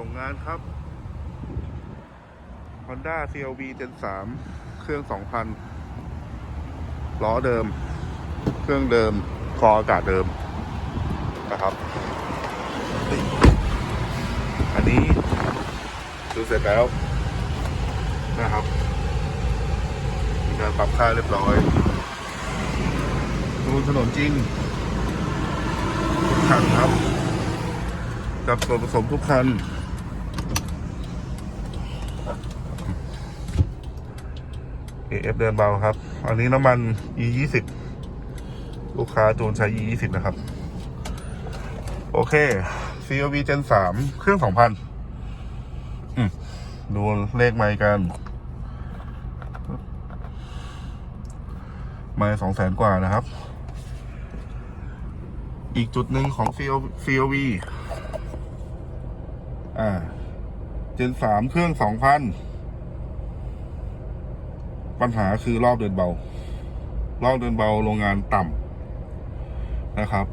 ส่งงานครับ Honda CRV Gen 3 เครื่อง 2,000 ล้อเดิม เครื่องเดิม คออากาศเดิม นะครับ อันนี้ดูเสร็จแล้ว นะครับ มีการปรับค่าเรียบร้อย ดูถนนจริงทุกคันครับกับส่วนผสมทุกคัน AF เดินเบาครับ อันนี้น้ำมัน E 2 0 ลูกค้าจูนใช้ E 2 0 นะครับ โอเค CRV Gen 3 เครื่อง 2,000อืมดูเลขไมค์กัน ไมค์สองแสนกว่านะครับ อีกจุดหนึ่งของ CRV อ่า Gen 3 เครื่อง 2,000 ปัญหาคือรอบเดินเบา รอบเดินเบาโรงงานต่ำนะครับ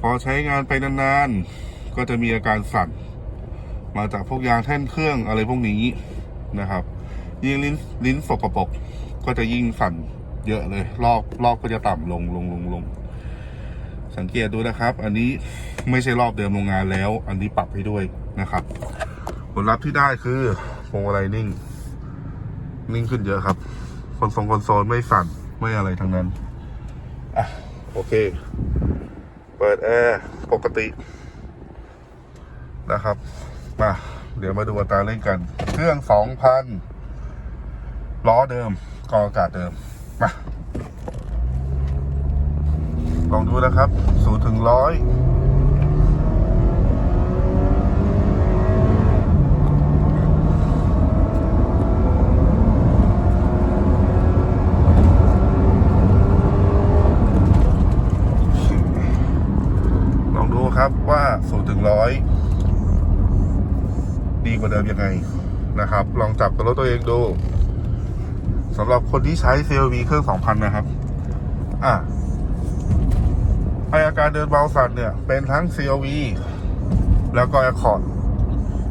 พอใช้งานไปนานๆ ก็จะมีอาการสั่น มาจากพวกยางแท่นเครื่องอะไรพวกนี้นะครับ ยิ่งลิ้นลิ้นสกปรกก็จะยิ่งสั่นเยอะเลย รอบรอบก็จะต่ำลงลงลงลง สังเกตดูนะครับ อันนี้ไม่ใช่รอบเดิมโรงงานแล้ว อันนี้ปรับให้ด้วยนะครับ ผลลัพธ์ที่ได้คือพวงมาลัยนิ่ง นิ่งขึ้นเยอะครับ คนทรงคอนโซลไม่สั่นไม่อะไรทั้งนั้น อะ โอเค เปิดแอร์ปกติ นะครับ มาเดี๋ยวมาดูอัตราเร่งกัน เครื่องสองพันล้อเดิมกองอากาศเดิม มา ลองดูนะครับศูนย์ถึงร้อย ครับว่าศูนย์ถึงร้อยดีกว่าเดิมยังไงนะครับ ลองจับกับรถตัวเองดูสำหรับคนที่ใช้ CLV เครื่อง2,000นะครับ อะไออาการเดินเบาสั่นเนี่ย เป็นทั้ง CLV แล้วก็ Accord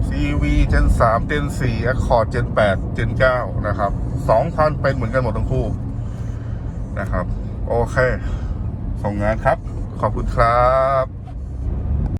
CLV Gen 3 Gen 4 Accord Gen 8 Gen 9 นะครับ2,000เป็นเหมือนกันหมดทั้งคู่นะครับ โอเค ส่งงานครับ ขอบคุณครับ